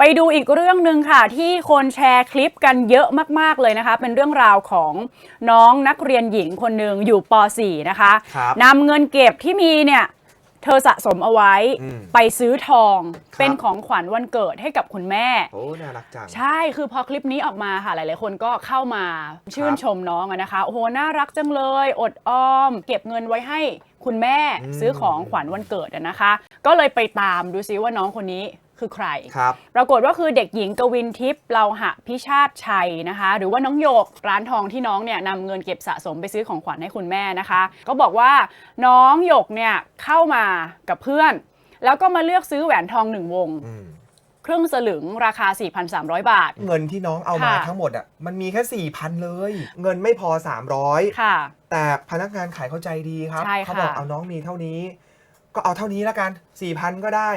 ไปดูอีกเรื่องหนึ่งค่ะ ที่คนแชร์คลิปกันเยอะมาก ๆ เลยนะคะ เป็นเรื่องราวของน้องนักเรียนหญิงคนหนึ่งอยู่ป .4 นะคะครับนำเงินเก็บที่มีเนี่ยเธอสะสมเอาไว้อืมไปซื้อทองครับเป็นของขวัญวันเกิดให้กับคุณแม่ โอ้ น่ารักจัง ใช่คือพอคลิปนี้ออกมาค่ะ หลาย ๆ คนก็เข้ามาชื่นชมน้องอะนะคะ โอ้โห น่ารักจังเลย อดออม เก็บเงินไว้ให้คุณแม่อืมซื้อของขวัญวันเกิดอะนะคะ ก็เลยไปตามดูซิว่าน้องคนนี้ คือใครครับปรากฏว่าคือเด็กหญิงกวินทิพย์เราหะพิชาติชัยนะคะ หรือว่าน้องโยกร้านทองที่น้องเนี่ยนำเงินเก็บสะสมไปซื้อของขวัญให้คุณแม่นะคะ ก็บอกว่าน้องโยกเนี่ยเข้ามากับเพื่อน แล้วก็มาเลือกซื้อแหวนทองหนึ่งวงอืมครึ่งสลึงราคา 4,300 บาท เงินที่น้องเอามาค่ะทั้งหมดอะมันมีแค่สี่พันเลย เงินไม่พอ 300ค่ะ แต่พนักงานขายเข้าใจดีครับใช่ค่ะเขาบอกเอาน้องมีเท่านี้ ก็เอาเท่านี้ละกัน 4,000 ก็ได้